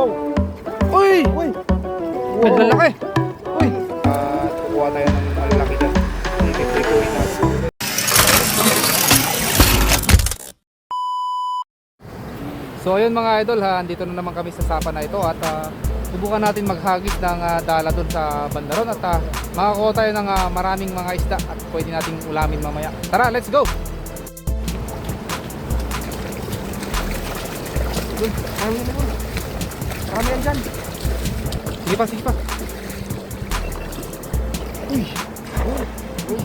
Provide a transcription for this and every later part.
Wow! Uy! Uy! Ang lalaki! Uy! At kukuha tayo ng malalaki dyan. Ikit-ikit natin. So ayun mga idol ha, andito na naman kami sa sapa na ito at ah, subukan natin maghagis ng ah, dala doon sa bandaron at uh, makakuha tayo ng maraming mga isda at pwede nating ulamin mamaya. Tara, let's go! Uy! Marami yan doon. Marami yan dyan. Sige pa, sige pa. Uy! Uy!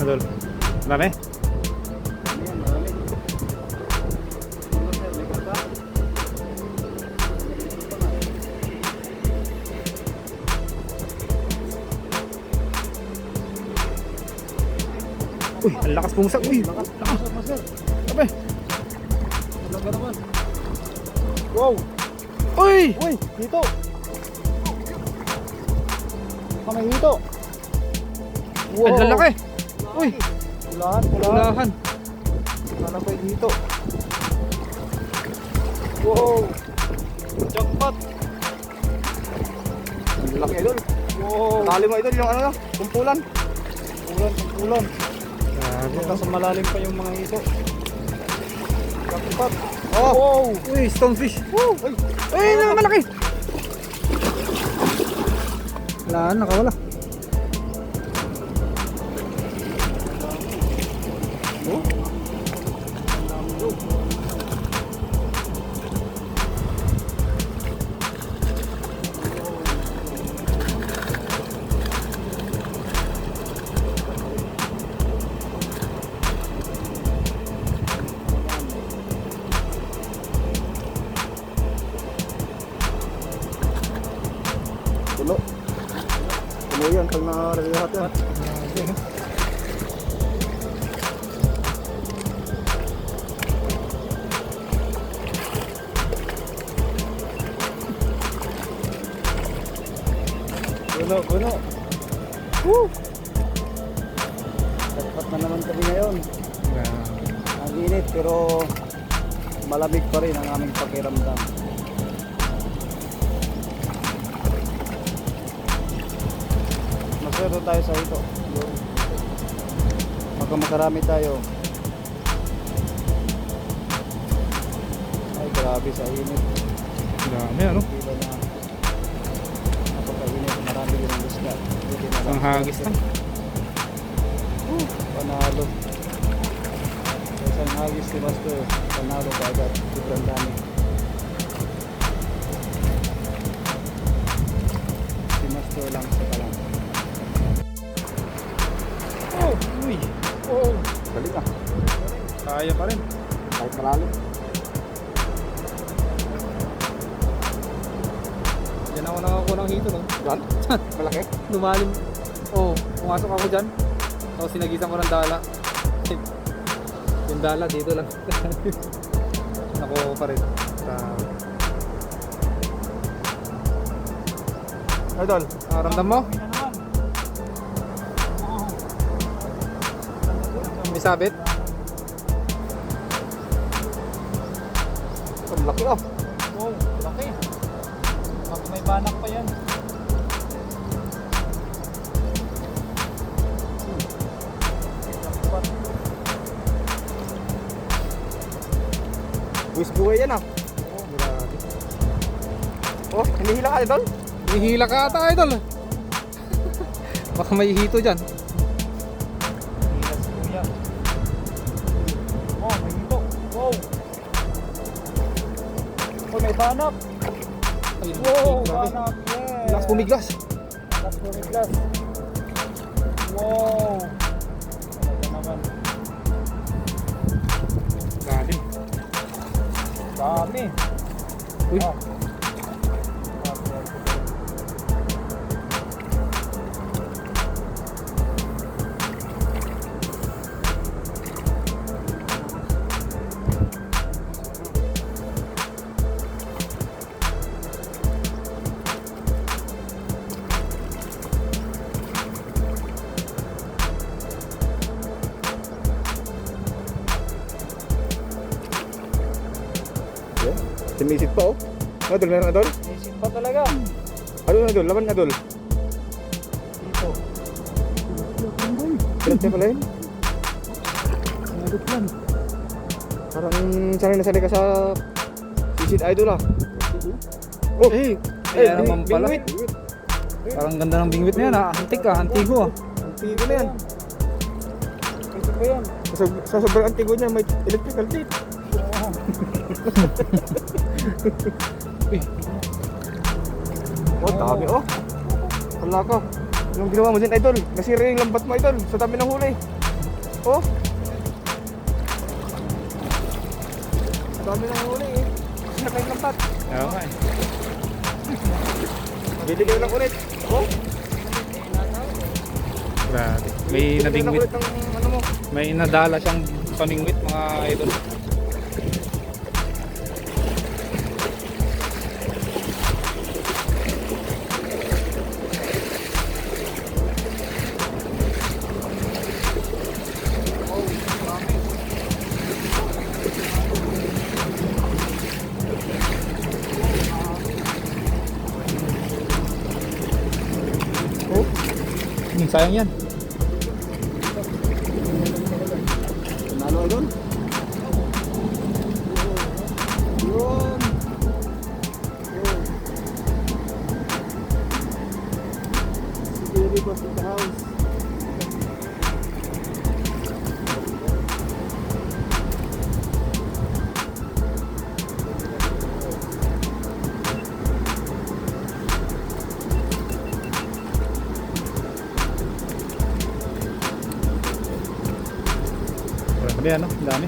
Uy! Karga? Uy, ang lakas pungsa. Uy, Lakas, lakas. Sabi. Talaga naman. Wow! Uy! Uy! Dito! Kamay dito! Ang lalaki! Uy! Ulahan, ulahan. Ulahan. Sana ba dito? Wow! Jackpot! Ang laki idol. Wow! Tali mo idol yung ano na, kumpulan. Kumpulan, kumpulan. Grabe. Hanggang sa malalim pa yung mga ito. Jackpot! Oh! Wow! Uy, stonefish. Wow! Uy, na malaki! Wala, nakawala. Puno. Puno yan pag nakarihat yan. Puno, puno. Woo! Dapat na naman kami ngayon. Ang init pero malamig pa rin ang aming pakiramdam. Maswerte tayo sa ito. Pagka makarami tayo. Ay grabe sa init. Dami, ano? Diba na napakainit, marami din ang lang. Ang hagis lang. Uh, panalo. Isang hagis ni Master, panalo ka agad. Sobrang dami. Si Master lang sa kalang. Kaya pa rin. Kahit malalim. Diyan ako nakakuha ng hito, no? Yan? Malaki? Lumalim. Oh, pumasok ako dyan. Tapos sinagisan ko ng dala. Yung dala dito lang. Nakuha pa rin. Sa... Idol. Nakaramdam mo? May sabit? Laki ah. Wow, laki. May banak pa yan. Buwis buhay yan ah. Oh, grabe. Oh, hinihila ka idol. Hihila ka ata, idol. Baka may hito dyan. Oh, may. Ayun, Wow, banak. Yeah. Lakas pumiglas. Lakas pumiglas. Wow. Talaga naman. Grabe. Dami. Uy, Ah. Simisit pa oh. Idol, meron idol? Isip pa talaga. Idol, idol, laban idol. Dito. Pilat niya pala yun. Sinagot lang. Parang sanay na sanay ka sa sisid idol ah. Oh, Eh, eh, kaya naman pala. bingwit. Parang ganda ng bingwit na yan ah. Antik ah, antigo ah. Ang tigo na yan. Ito pa yan. Sa, sa sobrang antigo niya, may electrical tape. Oh, dami oh. Wala ka. Anong ginawa mo din, idol? Nasira yung lambat mo, idol. Sa dami ng huli. Oh. Sa dami ng huli eh. Sira yung lambat. kaya nga eh. Bili kayo ng ulit. Oh. Grabe. May kayo ng ano mo. May nadala siyang pamingwit mga idol. Sayang yan. Idol. Yun. Yun. Security was in the house. Grabe ano, dami.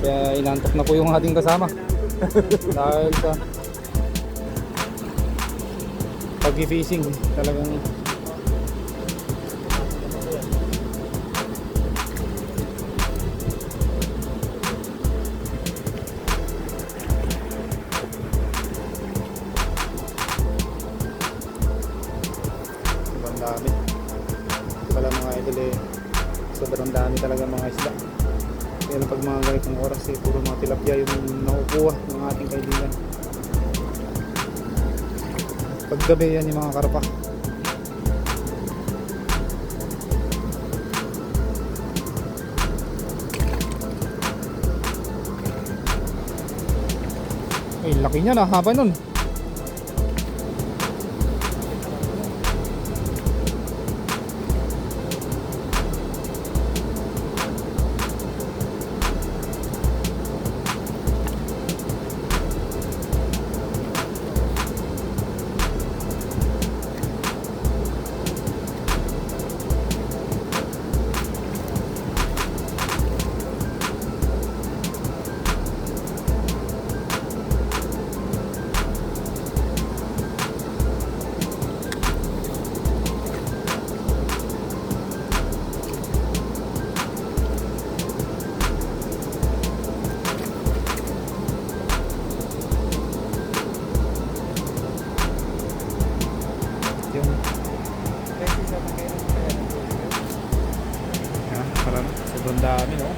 Kaya inantok na po yung ating kasama. Dahil sa pag-fishing, talagang pala mga idol eh, sobrang dami talaga mga isda. Kaya pag mga ganitong oras eh, puro mga tilapia yung nakukuha ng ating kaibigan. Paggabi yan yung mga karpa. Ay, laki niya na, haba nun. Yung Yan, parang sobrang dami, no?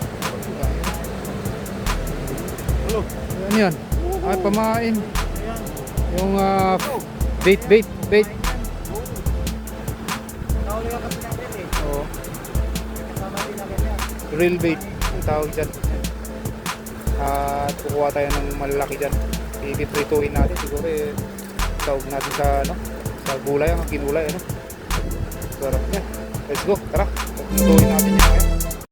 Ano? Ano yan? Ay, pamain. Yung ah, bait, bait, bait. Ganyan. Real bait. Yung tawag dyan. At kukuha tayo ng malalaki dyan. Ipiprituhin natin. Siguro eh, tawag natin sa, ano, sa gulay, ang kinulay, ano. Sarap niya. Let's go, tara. Prituhin natin yan.